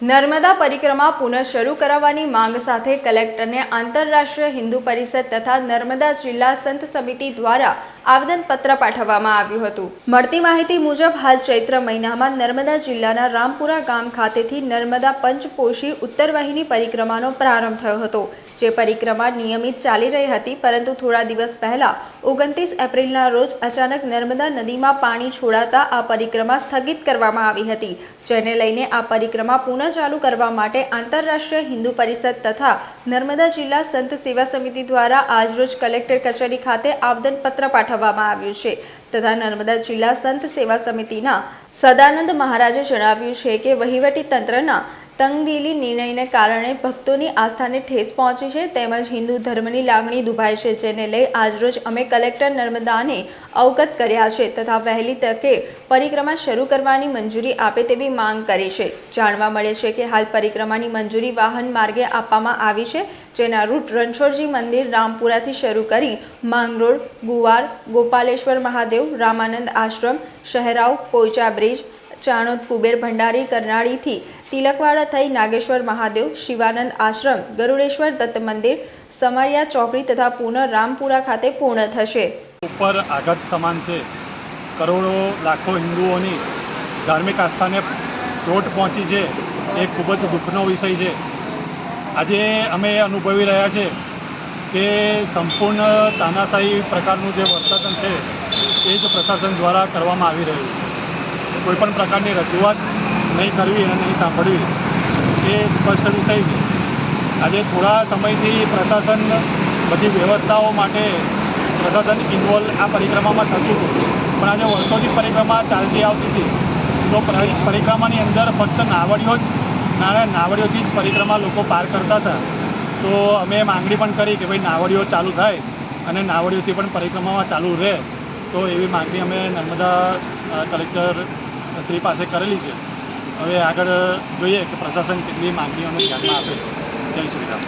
નર્મદા પરિક્રમા પુનઃ શરૂ કરાવવાની માંગ સાથે કલેક્ટરને આંતરરાષ્ટ્રીય હિન્દુ પરિષદ તથા નર્મદા જિલ્લા સંત સમિતિ દ્વારા આવેદનપત્ર પાઠવવામાં આવ્યું હતું. મળતી માહિતી મુજબ, હાલ ચૈત્ર મહિનામાં નર્મદા જિલ્લાના રામપુરા ગામ ખાતેથી નર્મદા પંચકોશી ઉત્તરવાહિની પરિક્રમાનો પ્રારંભ થયો હતો. જે પરિક્રમા નિયમિત ચાલી રહી હતી, પરંતુ થોડા દિવસ પહેલા, ઓગણત્રીસ એપ્રિલના રોજ અચાનક નર્મદા નદીમાં પાણી છોડાતા આ પરિક્રમા સ્થગિત કરવામાં આવી હતી. જેને લઈને આ પરિક્રમા પુનઃ ચાલુ કરવા માટે આંતરરાષ્ટ્રીય હિન્દુ પરિષદ તથા નર્મદા જિલ્લા સંત સેવા સમિતિ દ્વારા આજરોજ કલેક્ટર કચેરી ખાતે આવેદનપત્ર પાઠવવામાં આવ્યું છે. તથા નર્મદા જિલ્લા સંત સેવા સમિતિના સદાનંદ મહારાજે જણાવ્યું છે કે વહીવટી તંત્રના તંગદિલી નિર્ણયને કારણે ભક્તોની આસ્થાને ઠેસ પહોંચી છે તેમજ હિન્દુ ધર્મની લાગણી દુભાઈ છે, જેને લઈ આજરોજ અમે કલેક્ટર નર્મદાને અવગત કર્યા છે તથા વહેલી તકે પરિક્રમા શરૂ કરવાની મંજૂરી આપે તેવી માંગ કરી છે. જાણવા મળે છે કે હાલ પરિક્રમાની મંજૂરી વાહન માર્ગે આપવામાં આવી છે, જેના રૂટ રણછોડજી મંદિર રામપુરાથી શરૂ કરી માંગરોળ, ગુવાર, ગોપાલેશ્વર મહાદેવ, રામાનંદ આશ્રમ, શહેરાવ પોઈચા બ્રિજ ચાણોદ કુબેર ભંડારી કરનાળીથી તિલકવાડા થઈ નાગેશ્વર મહાદેવ શિવાનંદ આશ્રમ, ગરુડેશ્વર દત્ત મંદિર, સમારિયા ચોકડી તથા પુનઃ રામપુરા ખાતે પૂર્ણ થશે. ઉપર આઘાત સમાન છે. કરોડો, લાખો હિન્દુઓની ધાર્મિક આસ્થાને ચોટ પહોંચી છે. એ ખૂબ જ દુઃખનો વિષય છે. આજે અમે અનુભવી રહ્યા છે કે સંપૂર્ણ તાનાશાહી પ્રકારનું જે વર્તન છે, એ જ પ્રશાસન દ્વારા કરવામાં આવી રહ્યું છે. કોઈપણ પ્રકારની રજૂઆત નહીં કરવી અને નહીં સાંભળવી, એ સ્પષ્ટ વિષય છે. આજે થોડા સમયથી પ્રશાસન બધી વ્યવસ્થાઓ માટે પ્રશાસન ઇન્વોલ્વ આ પરિક્રમામાં થતું હતું. પણ આજે વર્ષોથી પરિક્રમા ચાલતી આવતી હતી. તો પરી- પરિક્રમાની અંદર ફક્ત નાવડીઓ જ, નાના નાવડીઓથી જ પરિક્રમા લોકો પાર કરતા હતા. તો અમે માંગણી પણ કરી કે ભાઈ નાવડીઓ ચાલુ થાય અને નાવડીઓથી પણ પરિક્રમામાં ચાલુ રહે. તો એવી માંગણી અમે નર્મદા કલેક્ટર શ્રી પાસે કરેલી છે. હવે આગળ જોઈએ કે પ્રશાસન કેટલી માંગણીઓને ધ્યાનમાં આપે. જય શ્રી રામ.